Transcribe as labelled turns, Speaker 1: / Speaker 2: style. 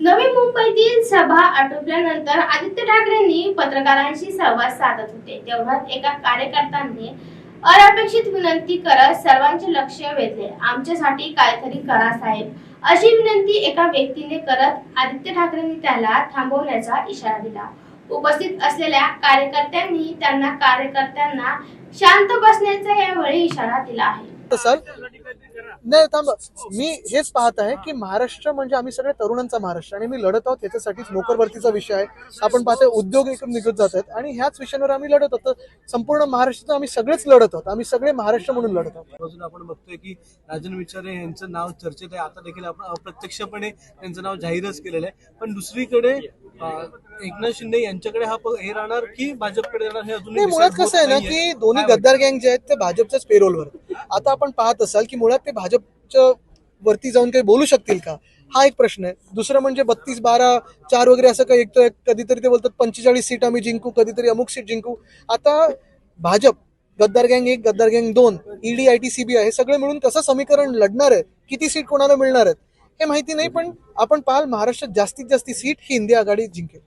Speaker 1: नवी मुंबईतील सभा आटोपल्यानंतर आदित्य ठाकरेंनी पत्रकारांशी संवाद साधत होते. तेवढ्यात एका कार्यकर्त्यांनी अनपेक्षित विनंती करत सर्वांचे लक्ष वेधले. आमच्यासाठी काहीतरी करा साहेब. अशी विनंती एका व्यक्तीने करत आदित्य ठाकरेंनी त्याला थांबवण्याचा इशारा दिला. उपस्थित असलेल्या कार्यकर्त्यांनी त्यांना कार्यकर्त्यांना शांत बसण्याचा यावेळी इशारा दिला आहे.
Speaker 2: नाही थांब. मी हेच पाहत आहे की महाराष्ट्र म्हणजे आम्ही सगळे तरुणांचा महाराष्ट्र आणि मी लढत आहोत याच्यासाठीच नोकरभरतीचा विषय आहे. आपण पाहतोय उद्योग एकूण निघत जात आहेत आणि ह्याच विषयांवर आम्ही लढत आहोत. तर संपूर्ण महाराष्ट्रात आम्ही सगळेच लढत आहोत. आम्ही सगळे महाराष्ट्र म्हणून लढत आहोत.
Speaker 3: बाजूला आपण बघतोय की राजन विचारे यांचं नाव चर्चेत आहे. आता देखील आपण अप्रत्यक्षपणे त्यांचं नाव जाहीरच केलेलं आहे. पण दुसरीकडे एकनाथ शिंदे यांच्याकडे हा हे राहणार की भाजपकडे राहणार हे अजून
Speaker 2: नाही मुळात कसं आहे ना की दोन्ही गद्दार गँग जे आहेत ते भाजपच्याच पेरोलवर आता आपण पाहत असाल की मुळात ते भाजपच्या वरती जाऊन काही बोलू शकतील का? हा एक प्रश्न आहे. दुसरं म्हणजे बत्तीस बारा चार वगैरे असं काही एक तर कधीतरी ते बोलतात पंचेचाळीस सीट आम्ही जिंकू कधीतरी अमुक सीट जिंकू. आता भाजप गद्दार गँग एक गद्दार गँग दोन ईडी आय टी सीबीआय हे सगळे मिळून कसं समीकरण लढणार आहे? किती सीट कोणाला मिळणार आहेत? हे माहिती नाही पण आपण पाहाल महाराष्ट्रात जास्तीत जास्त सीट ही इंडिया आघाडी जिंकेल.